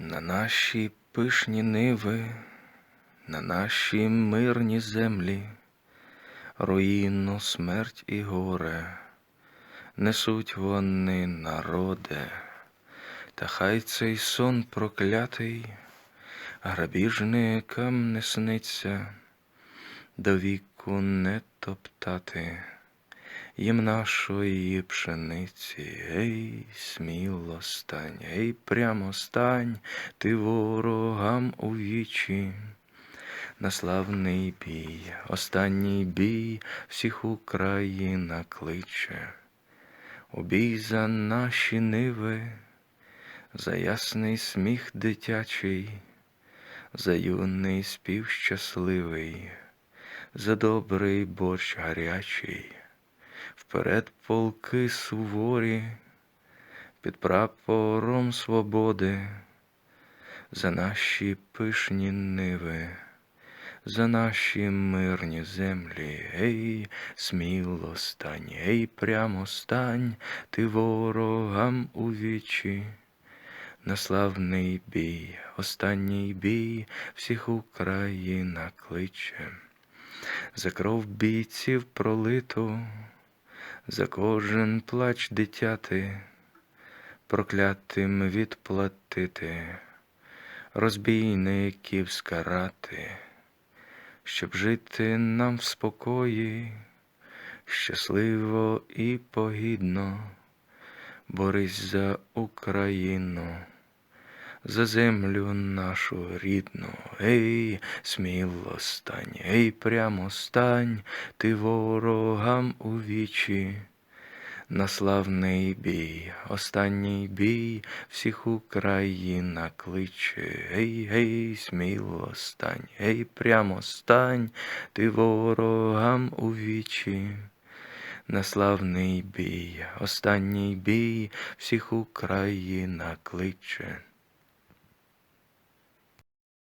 На наші пишні ниви, на наші мирні землі, руїну, смерть і горе, несуть вони народе, та хай цей сон проклятий, грабіжникам не сниться, до віку не топтати їм нашої пшениці, ей, сміло стань, ей, прямо стань, ти ворогам у вічі. На славний бій, останній бій всіх Україна кличе. У бій за наші ниви, за ясний сміх дитячий, за юний спів щасливий, за добрий борщ гарячий. Вперед полки суворі, під прапором свободи, за наші пишні ниви, за наші мирні землі, гей, сміло стань, гей, прямо стань, ти ворогам у вічі. На славний бій, останній бій, всіх Україна кличе, за кров бійців пролиту, за кожен плач дитяти, проклятим відплатити, розбійників скарати, щоб жити нам в спокої, щасливо і погідно, борись за Україну. За землю нашу рідну, ей, сміло стань, ей, прямо стань, ти ворогам у вічі. На славний бій, останній бій, всіх Україна кличе, гей, гей, сміло стань, гей, прямо стань, ти ворогам у вічі. На славний бій, останній бій, всіх Україна кличе.